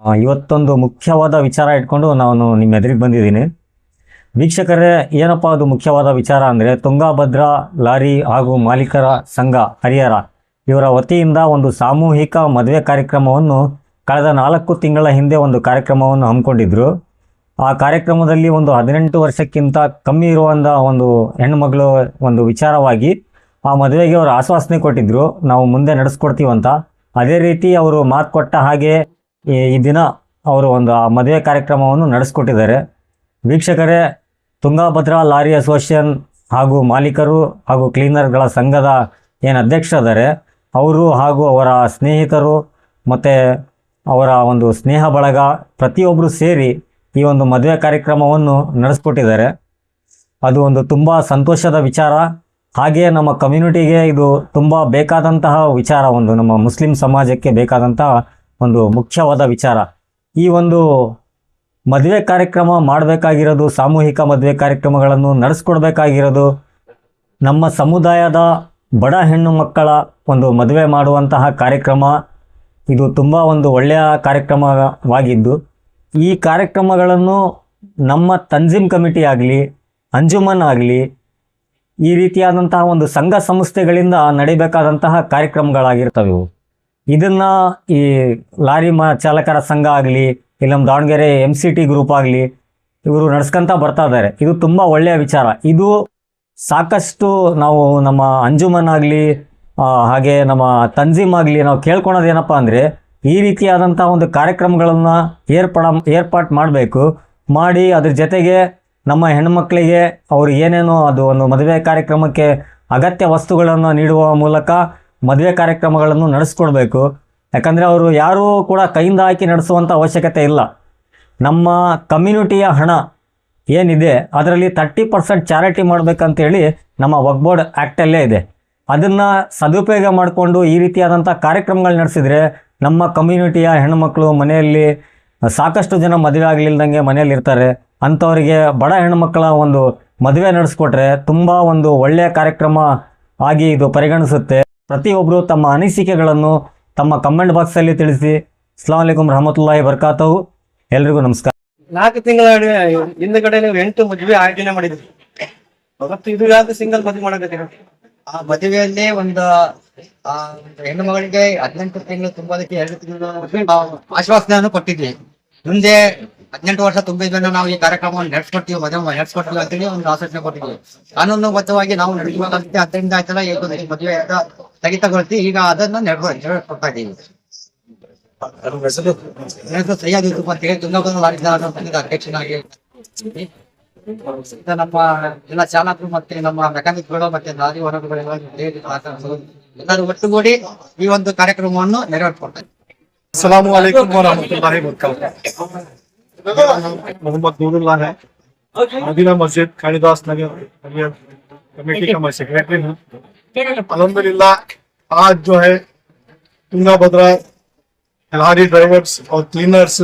ಇವತ್ತೊಂದು ಮುಖ್ಯವಾದ ವಿಚಾರ ಇಟ್ಕೊಂಡು ನಾನು ನಿಮ್ಮ ಎದುರಿಗೆ ಬಂದಿದ್ದೀನಿ. ವೀಕ್ಷಕರೇ, ಏನಪ್ಪ ಅದು ಮುಖ್ಯವಾದ ವಿಚಾರ ಅಂದರೆ ತುಂಗಭದ್ರಾ ಲಾರಿ ಹಾಗೂ ಮಾಲೀಕರ ಸಂಘ ಹರಿಹರ ಇವರ ವತಿಯಿಂದ ಒಂದು ಸಾಮೂಹಿಕ ಮದುವೆ ಕಾರ್ಯಕ್ರಮವನ್ನು ಕಳೆದ ನಾಲ್ಕು ತಿಂಗಳ ಹಿಂದೆ ಒಂದು ಕಾರ್ಯಕ್ರಮವನ್ನು ಹಮ್ಮಿಕೊಂಡಿದ್ದರು ಆ ಕಾರ್ಯಕ್ರಮದಲ್ಲಿ ಒಂದು ಹದಿನೆಂಟು ವರ್ಷಕ್ಕಿಂತ ಕಮ್ಮಿ ಇರುವಂಥ ಒಂದು ಹೆಣ್ಣುಮಗಳು ಒಂದು ವಿಚಾರವಾಗಿ ಆ ಮದುವೆಗೆ ಅವರು ಆಶ್ವಾಸನೆ ಕೊಟ್ಟಿದ್ದರು ನಾವು ಮುಂದೆ ನಡೆಸ್ಕೊಡ್ತೀವಂತ. ಅದೇ ರೀತಿ ಅವರು ಮಾತು ಕೊಟ್ಟ ಹಾಗೆ ಈ ದಿನ ಅವರು ಒಂದು ಆ ಮದುವೆ ಕಾರ್ಯಕ್ರಮವನ್ನು ನಡೆಸ್ಕೊಟ್ಟಿದ್ದಾರೆ. ವೀಕ್ಷಕರೇ, ತುಂಗಾಭದ್ರಾ ಲಾರಿ ಅಸೋಸಿಯೇಷನ್ ಹಾಗೂ ಮಾಲೀಕರು ಹಾಗೂ ಕ್ಲೀನರ್ಗಳ ಸಂಘದ ಏನು ಅಧ್ಯಕ್ಷರಿದ್ದಾರೆ, ಅವರು ಹಾಗೂ ಅವರ ಸ್ನೇಹಿತರು ಮತ್ತು ಅವರ ಒಂದು ಸ್ನೇಹ ಬಳಗ ಪ್ರತಿಯೊಬ್ಬರು ಸೇರಿ ಈ ಒಂದು ಮದುವೆ ಕಾರ್ಯಕ್ರಮವನ್ನು ನಡೆಸ್ಕೊಟ್ಟಿದ್ದಾರೆ. ಅದು ಒಂದು ತುಂಬ ಸಂತೋಷದ ವಿಚಾರ. ಹಾಗೆಯೇ ನಮ್ಮ ಕಮ್ಯುನಿಟಿಗೆ ಇದು ತುಂಬ ಬೇಕಾದಂತಹ ವಿಚಾರ, ಒಂದು ನಮ್ಮ ಮುಸ್ಲಿಂ ಸಮಾಜಕ್ಕೆ ಬೇಕಾದಂತಹ ಒಂದು ಮುಖ್ಯವಾದ ವಿಚಾರ. ಈ ಒಂದು ಮದುವೆ ಕಾರ್ಯಕ್ರಮ ಮಾಡಬೇಕಾಗಿರೋದು, ಸಾಮೂಹಿಕ ಮದುವೆ ಕಾರ್ಯಕ್ರಮಗಳನ್ನು ನಡೆಸ್ಕೊಡ್ಬೇಕಾಗಿರೋದು, ನಮ್ಮ ಸಮುದಾಯದ ಬಡ ಹೆಣ್ಣು ಮಕ್ಕಳ ಒಂದು ಮದುವೆ ಮಾಡುವಂತಹ ಕಾರ್ಯಕ್ರಮ, ಇದು ತುಂಬ ಒಂದು ಒಳ್ಳೆಯ ಕಾರ್ಯಕ್ರಮವಾಗಿದ್ದು, ಈ ಕಾರ್ಯಕ್ರಮಗಳನ್ನು ನಮ್ಮ ತಂಜೀಮ್ ಕಮಿಟಿ ಆಗಲಿ, ಅಂಜುಮನ್ ಆಗಲಿ, ಈ ರೀತಿಯಾದಂತಹ ಒಂದು ಸಂಘ ಸಂಸ್ಥೆಗಳಿಂದ ನಡಿಬೇಕಾದಂತಹ ಕಾರ್ಯಕ್ರಮಗಳಾಗಿರ್ತವೆ. ಇವು ಇದನ್ನು ಈ ಲಾರಿ ಮ ಚಾಲಕರ ಸಂಘ ಆಗಲಿ, ಇಲ್ಲ ನಮ್ಮ Davanagere M C T group ಆಗಲಿ, ಇವರು ನಡ್ಸ್ಕೊಂತ ಬರ್ತಾ ಇದ್ದಾರೆ ಇದು ತುಂಬ ಒಳ್ಳೆಯ ವಿಚಾರ. ಇದು ಸಾಕಷ್ಟು ನಾವು ನಮ್ಮ ಅಂಜುಮನ್ ಆಗಲಿ ಹಾಗೆ ನಮ್ಮ ತಂಜೀಮ್ ಆಗಲಿ ನಾವು ಕೇಳ್ಕೊಳೋದು ಏನಪ್ಪ ಅಂದರೆ, ಈ ರೀತಿಯಾದಂಥ ಒಂದು ಕಾರ್ಯಕ್ರಮಗಳನ್ನು ಏರ್ಪಡ, ಏರ್ಪಾಟ್ ಮಾಡಬೇಕು, ಮಾಡಿ ಅದ್ರ ಜೊತೆಗೆ ನಮ್ಮ ಹೆಣ್ಮಕ್ಳಿಗೆ ಅವರು ಏನೇನೋ ಅದು ಒಂದು ಮದುವೆ ಕಾರ್ಯಕ್ರಮಕ್ಕೆ ಅಗತ್ಯ ವಸ್ತುಗಳನ್ನು ನೀಡುವ ಮೂಲಕ ಮದುವೆ ಕಾರ್ಯಕ್ರಮಗಳನ್ನು ನಡೆಸ್ಕೊಳ್ಬೇಕು ಯಾಕಂದರೆ ಅವರು ಯಾರೂ ಕೂಡ ಕೈಯಿಂದ ಹಾಕಿ ನಡೆಸುವಂಥ ಅವಶ್ಯಕತೆ ಇಲ್ಲ. ನಮ್ಮ ಕಮ್ಯುನಿಟಿಯ ಹಣ ಏನಿದೆ, ಅದರಲ್ಲಿ ತರ್ಟಿ ಪರ್ಸೆಂಟ್ ಚಾರಿಟಿ ಮಾಡಬೇಕಂತೇಳಿ ನಮ್ಮ ವಕ್ಬೋರ್ಡ್ ಆ್ಯಕ್ಟಲ್ಲೇ ಇದೆ. ಅದನ್ನು ಸದುಪಯೋಗ ಮಾಡಿಕೊಂಡು ಈ ರೀತಿಯಾದಂಥ ಕಾರ್ಯಕ್ರಮಗಳು ನಡೆಸಿದರೆ ನಮ್ಮ ಕಮ್ಯುನಿಟಿಯ ಹೆಣ್ಣುಮಕ್ಕಳು ಮನೆಯಲ್ಲಿ ಸಾಕಷ್ಟು ಜನ ಮದುವೆ ಆಗಲಿಲ್ದಂಗೆ ಮನೆಯಲ್ಲಿರ್ತಾರೆ ಅಂಥವರಿಗೆ ಬಡ ಹೆಣ್ಣುಮಕ್ಕಳ ಒಂದು ಮದುವೆ ನಡೆಸ್ಕೊಟ್ರೆ ತುಂಬ ಒಂದು ಒಳ್ಳೆಯ ಕಾರ್ಯಕ್ರಮ ಆಗಿ ಇದು ಪರಿಗಣಿಸುತ್ತೆ. ಪ್ರತಿಯೊಬ್ಬರು ತಮ್ಮ ಅನಿಸಿಕೆಗಳನ್ನು ತಮ್ಮ ಕಮೆಂಟ್ ಬಾಕ್ಸಲ್ಲಿ ತಿಳಿಸಿ. ಅಸ್ಲಾಂ ವಲೈಕುಮ್ ರಹಮತುಲ್ಲಾಹಿ ಬರ್ಕಾತವು ಎಲ್ರಿಗೂ ನಮಸ್ಕಾರ. ನಾಲ್ಕು ತಿಂಗಳ ಹಿಂದ್ಗಡೆ ನೀವು ಎಂಟು ಮದುವೆ ಆಯೋಜನೆ ಮಾಡಿದ್ರಿ. ಮತ್ತು ಇದು ಯಾವ್ದು ಸಿಂಗಲ್ ಮದುವೆ ಮಾಡಕತ್ತೀರ ಆ ಮದುವೆಯಲ್ಲಿ ಒಂದು ಆ ಹೆಣ್ಣು ಮಗಳಿಗೆ ಹದಿನೆಂಟು ತಿಂಗಳು ತುಂಬೋದಕ್ಕೆ ಎರಡು ತಿಂಗಳು ಆಶ್ವಾಸನೆಯನ್ನು ಕೊಟ್ಟಿದ್ವಿ. ಮುಂದೆ ಹದಿನೆಂಟು ವರ್ಷ ತುಂಬಿದ್ಮೇಲೆ ನಾವು ಈ ಕಾರ್ಯಕ್ರಮವನ್ನು ನಡೆಸ್ಕೊಡ್ತೀವಿ ಮದುವೆ ನಡೆಸ್ಕೊಡ್ತೀವಿ ಅಂತೇಳಿ ಒಂದು ಆಶ್ವಾಸನೆ ಕೊಟ್ಟಿದ್ವಿ. ಕಾನೂನುಬದ್ಧವಾಗಿ ನಾವು ನಡೆಸಬೇಕಂತ ಅದರಿಂದ ಆಯ್ತಲ್ಲ ಈಗ ಒಂದು ಮದುವೆ ಅಂತ ಸ್ಥಗಿತಗೊಳಿಸಿ ಈಗ ಅದನ್ನ ನೆರವೇರ್ ನೆರವೇರ್ಸ್ಕೊಡ್ತಾ ಇದ್ದೀವಿ ನನ್ನ ಹೆಸರು ಸೈಯದ್ ಯೂಸುಫ್ ಅಂತ ಹೇಳಿ ತುಂಗಭದ್ರಾ ಲಾರಿ ಚಾಲಕರ ಸಂಘದ ಅಧ್ಯಕ್ಷನಾಗಿ ಈಗ ನಮ್ಮ ಎಲ್ಲ ಚಾಲಕರು ಮತ್ತೆ ನಮ್ಮ ಮೆಕ್ಯಾನಿಕ್ಗಳು ಮತ್ತೆ ಲಾರಿ ಹೊರಗಡೆಲ್ಲ ಸೇರಿ ಮಾತಾಡ್ಸೋದು ಎಲ್ಲರೂ ಒಟ್ಟುಗೂಡಿ ಈ ಒಂದು ಕಾರ್ಯಕ್ರಮವನ್ನು ನೆರವೇರಿಸ್ಕೊಡ್ತಾರೆ अस्सलाम वालेकुम व रहमतुल्लाहि व बरकातहू मोहम्मद नूरुल्लाह है मदीना मस्जिद कालिदास नगर हरियर कमेटी का मैं सेक्रेटरी हूँ अल्हम्दुलिल्लाह, आज जो है तुंगाभद्रा लारी ड्राइवर्स और क्लीनर्स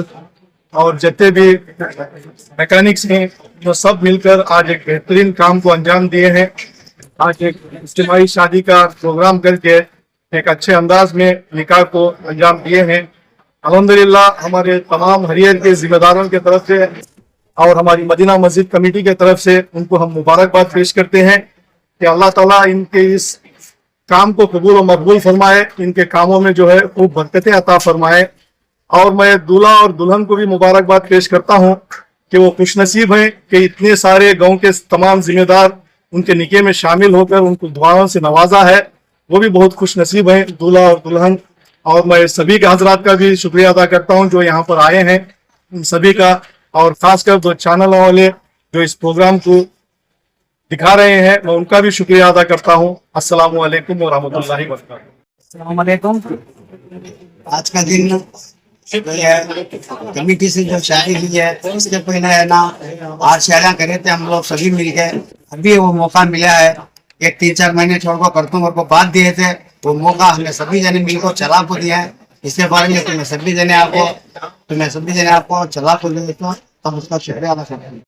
और जितने भी मैकेनिक्स हैं वो सब मिलकर आज एक बेहतरीन काम को अंजाम दिए हैं। आज एक इज्तिमाही शादी का प्रोग्राम करके एक अच्छे अंदाज में निकाह को अंजाम दिए हैं। अल्हम्दुलिल्लाह, हमारे तमाम हरियर के जिम्मेदारों की तरफ़ से और हमारी मदीना मस्जिद कमेटी की तरफ़ से उनको हम मुबारकबाद पेश करते हैं कि अल्लाह ताला इनके इस काम को कबूल और मकबूल फरमाए, इनके कामों में जो है खूब बरकतें अता फरमाए। और मैं दूल्हा और दुल्हन को भी मुबारकबाद पेश करता हूँ कि वो खुश नसीब हैं कि इतने सारे गाँव के तमाम जिम्मेदार उनके निके में शामिल होकर उनको दुआओं से नवाजा है। वो भी बहुत खुश नसीब हैं, दूल्हा और दुल्हन। और मैं सभी के हजरात का भी शुक्रिया अदा करता हूँ जो यहाँ पर आए हैं। उन सभी का और खासकर जो चैनल वाले जो इस प्रोग्राम को दिखा रहे हैं। मैं उनका भी शुक्रिया अदा करता हूँ। अस्सलाम वालेकुम व रहमतुल्लाहि व बरकातहू वालेकुम आज का दिन कमेटी से जो शादी हुई है उसके पहले है ना, आज शादियाँ करे थे हम लोग, सभी मिल के अभी वो मौका मिला है। एक तीन चार महीने छोड़ को करतों को बात दिए थे। वो मौका हमें सभी जने मिलकर चला को दिया है। इसके बारे में तुम्हें सभी जने आपको तुम्हें सभी जने आपको चला को दिए तो हम उसका शुक्रिया अदा करते हैं।